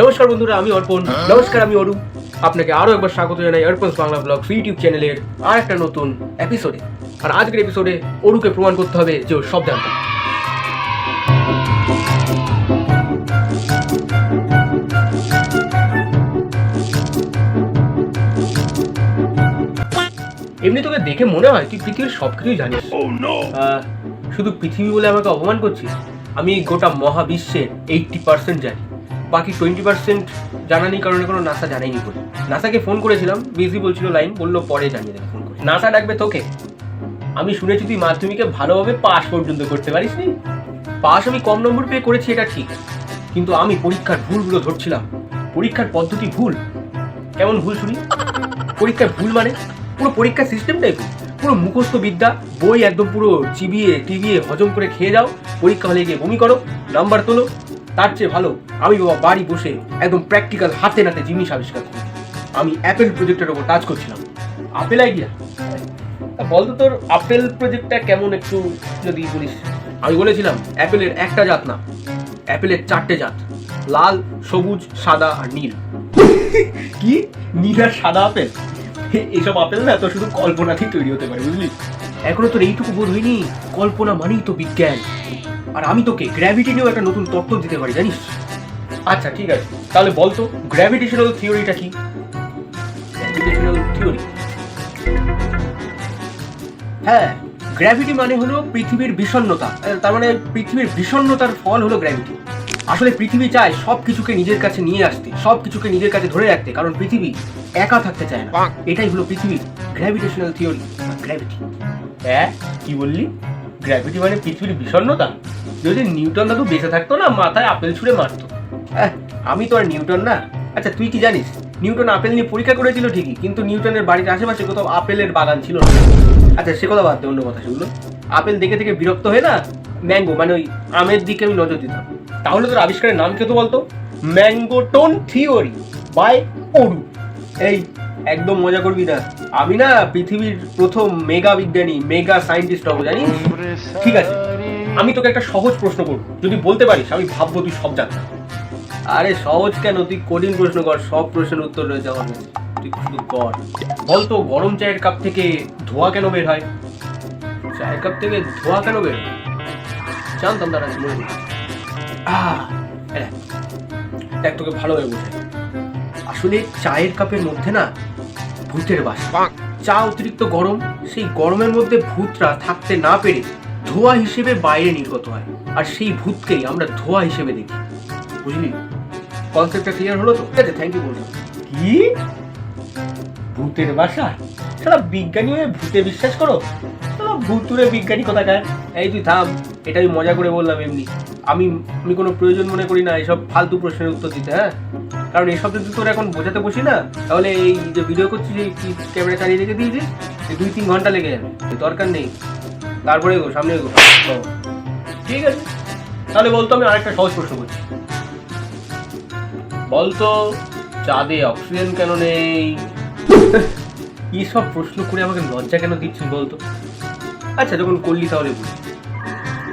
নমস্কার বন্ধুরা আমি অর্পণ। নমস্কার আমি অরু আপনাকে আরও একবার স্বাগত জানাই অর্পণ বাংলা ব্লগ ইউটিউব চ্যানেলের আর একটা নতুন এপিসোডে আর আজকের এপিসোডে অরুকে প্রমাণ করতে হবে যে ও সব জানতো। এমনি তোকে দেখে মনে হয় তুই পৃথিবীর সব কিছুই জানিস আহ, শুধু পৃথিবী বলে আমাকে অপমান করছিস? আমি গোটা মহাবিশ্বের এইটটি পার্সেন্ট জানি। বাকি টোয়েন্টি পার্সেন্ট জানা নেই কারণে কোনো নাসা জানাইনি বলে। নাসাকে ফোন করেছিলাম বিজি বলছিল লাইন বলল পরে জানিয়ে দেবে ফোন করে। নাসা ডাকবে তোকে। আমি শুনেছি তুই মাধ্যমিকে ভালোভাবে পাস পর্যন্ত করতে পারিস নি পাস আমি কম নম্বর পেয়ে করেছি, এটা ঠিক। কিন্তু আমি পরীক্ষার ভুলগুলো ধরছিলাম। পরীক্ষার পদ্ধতি ভুল। কেমন ভুল শুনি? পরীক্ষার ভুল মানে পুরো পরীক্ষার সিস্টেমটাই ভুল। পুরো মুখস্থ বিদ্যা, বই একদম পুরো চিবিয়ে, টিবিয়ে হজম করে খেয়ে যাও, পরীক্ষা হলে গিয়ে বমি করো নাম্বার তোলো তার চেয়ে ভালো আমি বাবা বাড়ি বসে একদম প্র্যাকটিক্যাল হাতে নাতে জিনিস আবিষ্কার করি। আমি অ্যাপেল প্রজেক্টের ওপর কাজ করছিলাম। আপেল আইডিয়া বলতো তোর আপেল প্রজেক্টটা কেমন একটু যদি বলিস? আমি বলেছিলাম অ্যাপেলের একটা জাত না অ্যাপেলের চারটে জাত লাল সবুজ সাদা আর নীল। কি? নীল আর সাদা আপেল এসব আপেল না? তো শুধু কল্পনাতেই তৈরি হতে পারে বুঝলি? এখনও তোর এইটুকু বোধ হয়নি? কল্পনা মানেই তো বিজ্ঞান। আর আমি তোকে গ্র্যাভিটি নিয়েও একটা নতুন তত্ত্ব দিতে পারি জানিস? আচ্ছা ঠিক আছে। তাহলে বলতো গ্র্যাভিটেশনাল থিওরিটা কি? গ্র্যাভিটেশনাল থিওরি হ্যাঁ গ্র্যাভিটি মানে হলো পৃথিবীর বিষণ্ণতা। তার মানে পৃথিবীর বিষণ্ণতার ফল হলো গ্র্যাভিটি আসলে পৃথিবী চায় সব কিছুকে নিজের কাছে নিয়ে আসতে সব কিছুকে নিজের কাছে ধরে রাখতে কারণ পৃথিবী একা থাকতে চায় না। এটাই হলো পৃথিবীর গ্র্যাভিটেশনাল থিওরি গ্র্যাভিটি হ্যাঁ কি বললি? গ্র্যাভিটি মানে পৃথিবীর বিষণ্ণতা? যদি নিউটন দাদু বেঁচে থাকতো না মাথায় আপেল ছুঁড়ে মারতো। আমি তো আর নিউটন না। আচ্ছা তুই কি জানিস নিউটন আপেল নিয়ে পরীক্ষা করেছিল ঠিকই কিন্তু নিউটনের বাড়ির আশেপাশে কোথাও আপেলের বাগান ছিল না। আচ্ছা সে কথা বাদ দে অন্য কথা সেগুলো আপেল দেখে দেখে বিরক্ত হয়ে না ম্যাঙ্গো মানে ওই আমের দিকে আমি নজর দিতাম। তাহলে তোর আবিষ্কারের নাম কে তো বলতো? ম্যাঙ্গোটোন থিওরি বাই ওরু। এই একদম মজা করবি না। আমি না পৃথিবীর প্রথম মেগা বিজ্ঞানী মেগা সায়েন্টিস্ট হব জানিস? ঠিক আছে। আমি তোকে একটা সহজ প্রশ্ন করব। যদি বলতে পারিস আমি ভাববো তুই সব জানিস আরে সহজ কেন? তুই কঠিন প্রশ্ন কর সব প্রশ্নের উত্তর রয়েছে আমার কাছে তুই শুধু কর। বলতো গরম চায়ের কাপ থেকে ধোঁয়া কেন বের হয়? চায়ের কাপ থেকে ধোঁয়া কেন বের জানতাম মনে দেখ, দেখ তোকে ভালোভাবে বোঝাই। আসলে চায়ের কাপের মধ্যে না ভূতের বাস। চা অতিরিক্ত গরম সেই গরমের মধ্যে ভূতরা থাকতে না পেরে ধোঁয়া হিসেবে বাইরে নির্গত হয়। আর সেই ভূতকেই আমরা ধোঁয়া হিসেবে দেখি। বুঝলি? কনসেপ্টটা ক্লিয়ার হলো তো? ঠিক আছে থ্যাংক ইউ বললাম কি? ভূতের বাসা? সারা বিজ্ঞানী হয়ে ভূতে বিশ্বাস করো? ভূতুরে বিজ্ঞানী কোথাকার? এই তুই থাম এটা আমি মজা করে বললাম এমনি। আমি আমি কোনো প্রয়োজন মনে করি না এইসব ফালতু প্রশ্নের উত্তর দিতে হ্যাঁ? কারণ এসব যদি তোর এখন বোঝাতে বসি না, তাহলে এই যে ভিডিও করছিস, এই ক্যামেরা চালিয়ে রেখে দিয়েছিস দুই তিন ঘণ্টা লেগে যাবে। দরকার নেই। তারপরে গো সামনে গো ঠিক আছে। তাহলে বলতো আমি আরেকটা সহজ প্রশ্ন করছি। বলতো চাঁদে অক্সিজেন কেন নেই? এইসব প্রশ্ন করে আমাকে লজ্জা কেন দিচ্ছিস বলতো? আচ্ছা যখন করলি তাহলে বলি।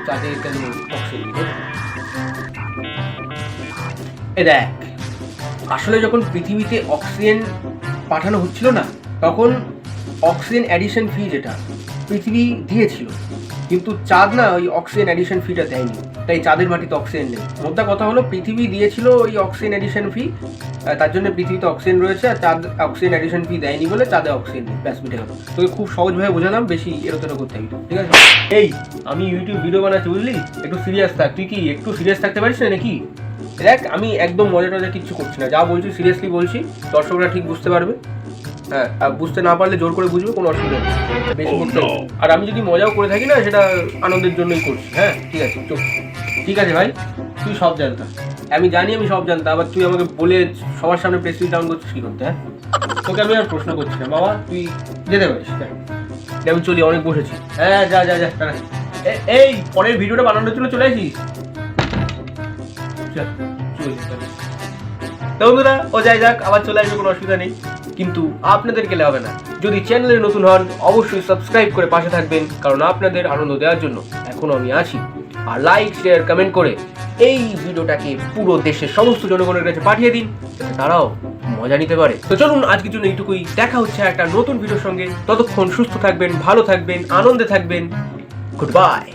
চাঁদে কেন অক্সিজেন এ দেখ, আসলে যখন পৃথিবীতে অক্সিজেন পাঠানো হচ্ছিল না, তখন অক্সিজেন অ্যাডিশন ফি যেটা পৃথিবী দিয়েছিল। কিন্তু চাঁদ না ওই অক্সিজেন অ্যাডিশন ফিটা দেয়নি। তাই চাঁদের মাটিতে অক্সিজেন নেই। মোদ্দা কথা হলো, পৃথিবী দিয়েছিল ওই অক্সিজেন অ্যাডিশন ফি তার জন্য পৃথিবীতে অক্সিজেন রয়েছে আর চাঁদ অক্সিজেন অ্যাডিশন ফি দেয়নি বলে চাঁদে অক্সিজেন নেই। ব্যাস, মিটে গেল। তোকে খুব সহজভাবে বোঝালাম, বেশি এরোতেরো করতে হবে ঠিক আছে? এই, আমি ইউটিউব ভিডিও বানাচ্ছি, বুঝলি? একটু সিরিয়াস থাক। তুই কি একটু সিরিয়াস থাকতে পারিস না নাকি? দেখ, আমি একদম মজা টজা কিচ্ছু করছি না। যা বলছি সিরিয়াসলি বলছি। দর্শকরা ঠিক বুঝতে পারবে। হ্যাঁ আর বুঝতে না পারলে জোর করে বুঝবে কোনো অসুবিধা নেই। বেশি করতে হবে। আর আমি যদি মজাও করে থাকি না সেটা আনন্দের জন্যই করছি। হ্যাঁ ঠিক আছে চুপ। ঠিক আছে ভাই তুই সব জানতাম আমি জানি আমি সব জানতাম আবার তুই আমাকে বলে সবার সামনে প্রেস ডাউন করছিস কি করতে হ্যাঁ? তোকে আমি আর প্রশ্ন করছি না বাবা তুই যেতে পারিস যা। যা, আমি চলি অনেক বসেছি। হ্যাঁ যা যা যা টাটা। এ- এই পরের ভিডিওটা বানানোর জন্য চলে আসিস? চল, চল, চল। তো বন্ধুরা ও যাই যাক আবার চলে আসবে কোনো অসুবিধা নেই। কিন্তু আপনাদের গেলে হবে না। যদি চ্যানেলে নতুন হন, অবশ্যই সাবস্ক্রাইব করে পাশে থাকবেন, কারণ আপনাদের আনন্দ দেওয়ার জন্য এখনও আমি আছি। আর লাইক শেয়ার কমেন্ট করে এই ভিডিওটাকে পুরো দেশের সমস্ত জনগণের কাছে পাঠিয়ে দিন তারাও মজা নিতে পারে। তো চলুন, আজকের জন্য এইটুকুই। দেখা হচ্ছে একটা নতুন ভিডিওর সঙ্গে। ততক্ষণ সুস্থ থাকবেন, ভালো থাকবেন, আনন্দে থাকবেন। Good bye